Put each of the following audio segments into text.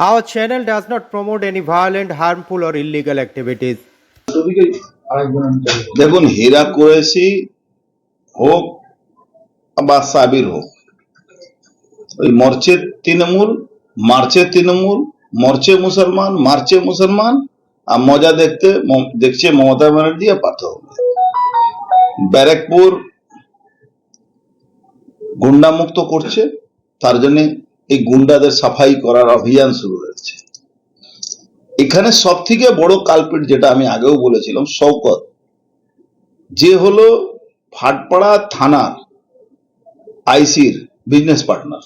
Our channel does not promote any violent, harmful, or illegal activities. দেখুন হীরা কুরেশি হোক বা সাবির হোক ওই মরচের তৃণমূল মার্চে তৃণমূল মরচে মুসলমান মার্চে মুসলমান আর মজা দেখতে দেখছে মমতা ব্যানার্জি আর পার্থ। ব্যারাকপুর গুন্ডামুক্ত করছে তার জন্য এই গুন্ডাদের সাফাই করার অভিযান শুরু হয়েছে। এখানে সব থেকে বড় কালপিট যেটা আমি আগেও বলেছিলাম শওকত। যে হলো ভাটপাড়া থানার আইসির বিজনেস পার্টনার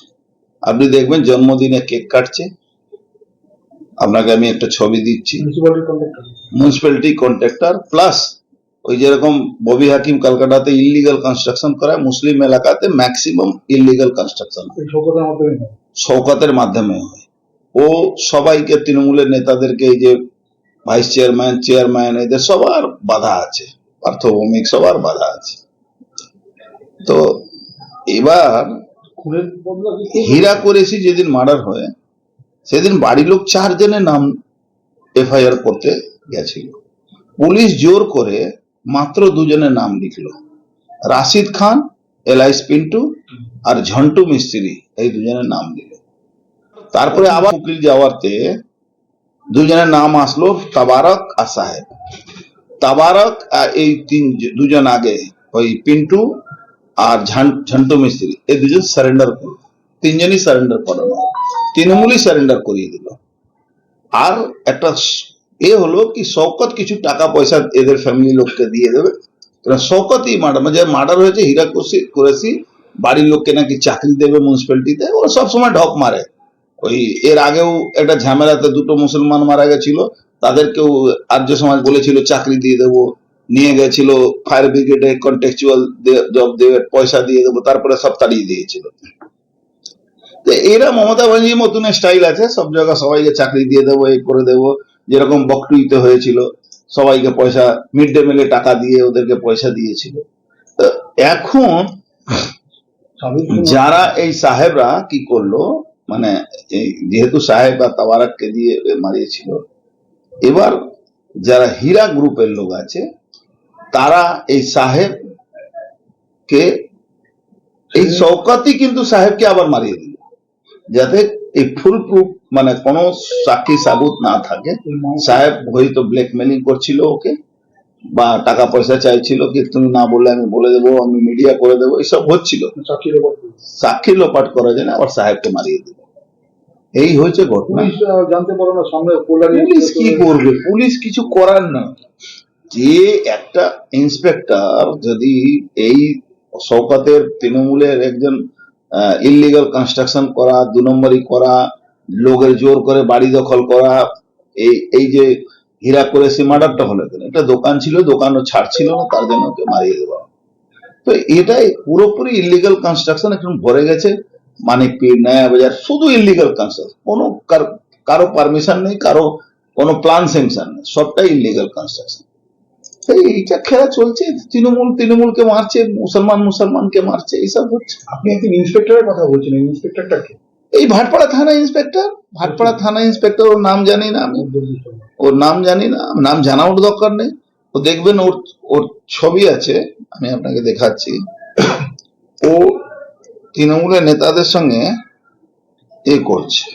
আপনি দেখবেন জন্মদিনে কেক কাটছে। আপনাকে আমি একটা ছবি দিচ্ছি। মিউনিসিপ্যালিটি কন্ট্রাক্টর প্লাস ওই যেরকম ববি হাকিম কলকাতাতে ইলিগাল কনস্ট্রাকশন করায় মুসলিম এলাকাতে ম্যাক্সিমাম ইলিগাল কনস্ট্রাকশন শোকতের মাধ্যমে হয়। ও সবাইকে তৃণমূলের নেতাদেরকে এই যে ভাইস চেয়ারম্যান চেয়ারম্যান এদের সবার বাধা আছে। পার্থভৌমিক সবার বাধা আছে। তো এবার? হীরা করেছি যেদিন মার্ডার হয়ে সেদিন বাড়ির লোক চারজনের নাম এফআইআর করতে গেছিল। পুলিশ জোর করে মাত্র দুজনের নাম লিখলো। রাশিদ খান এলাইস পিন্টু আর ঝন্টু মিস্ত্রি, এই দুজনের নাম দিল তারপরে আবার উকিল যাওয়াতে দুজনের নাম আসলো তাবারক আর সাহেব। তাবারক আর এই তিন দুজন আগে, ওই পিন্টু আর ঝন্টু মিস্ত্রি এই দুজন সারেন্ডার করল। তিনজনই সারেন্ডার করানো তৃণমূলই সারেন্ডার করিয়ে দিল। আর একটা এ হলো কি শওকত কিছু টাকা পয়সা এদের ফ্যামিলি লোককে দিয়ে দেবে। কারণ শওকতই মার্ডার যে মার্ডার হয়েছে হীরা কুরেশি, বাড়ির লোককে নাকি চাকরি দেবে মিউনিসিপ্যালিটিতে ওরা সবসময় ঢক মারে। ওই এর আগেও একটা ঝামেলাতে দুটো মুসলমান মারা গেছিল, তাদেরকেও আর্য সমাজ বলেছিল চাকরি দিয়ে দেবো, নিয়ে গেছিল ফায়ার ব্রিগেডে কন্টেকচুয়াল জব দেবে, পয়সা দিয়ে দেবো, তারপরে সব তাড়িয়ে দিয়েছিল। তো এরা মমতা ব্যানার্জির মতন স্টাইল আছে, সব জায়গায় সবাইকে চাকরি দিয়ে দেবো এই করে দেবো। যেরকম বকটুইতে হয়েছিল, সবাইকে পয়সা মিড ডে মিলে টাকা দিয়ে ওদেরকে পয়সা দিয়েছিল। এখন যারা এই সাহেবরা কি করল মানে যেহেতু সাহেব বা তাবারাককে দিয়ে মারিয়েছিল, এবার যারা হীরা গ্রুপের লোক আছে, তারা এই সাহেব কে এই শওকাতই কিন্তু সাহেবকে আবার মারিয়ে দিল, যাতে এই ফুল প্রুফ মানে কোনো সাক্ষী সাবুত না থাকে। সাহেব হয়তো ব্ল্যাকমেলিং করছিল ওকে বা টাকা পয়সা চাইছিল কি তুমি না বললে আমি বলে দেবো আমি মিডিয়া করে দেবো এসব হচ্ছিল। সাক্ষী লোপাট করার জন্য আবার সাহেবকে মারিয়ে দিল এই হয়েছে ঘটনা। জানতে পারো না কল্যাণী পুলিশ কি করবে? পুলিশ কিছু করার না। যে একটা ইন্সপেক্টর যদি এই শওকাতের তৃণমূলের একজন ইলিগাল কনস্ট্রাকশন করা, দু নম্বরই করা, লোকের জোর করে বাড়ি দখল করা, এই এই যে হীরা করে সে মার্ডারটা হলো কেন দোকান ছিল দোকানও ছাড়ছিল না, তার জন্য ওকে মারিয়ে দেওয়া তো এটাই পুরোপুরি ইলিগাল কনস্ট্রাকশন এখন ভরে গেছে। মানিকপীর নয়া বাজার, শুধু ইলিগাল কনস্ট্রাকশন কোনো কার- কারও পারমিশন নেই, কারও কোনো প্ল্যান স্যাংশন নেই, সবটাই ইলিগাল কনস্ট্রাকশন এইটা খেলা চলছে তৃণমূল তৃণমূলকে মারছে মুসলমান মুসলমানকে মারছে এইসব হচ্ছে। আপনি একদিন ইন্সপেক্টরের কথা বলছেন ইন্সপেক্টরটা কে? এই ভাটপাড়া থানা ইন্সপেক্টর ভাটপাড়া থানা ইন্সপেক্টর ওর নাম জানি না আমি। ওর নাম জানি না নাম জানার দরকার নেই। ও দেখবেন ওর ওর ছবি আছে আমি আপনাকে দেখাচ্ছি। ও তৃণমূলের নেতাদের সঙ্গে এ করছে।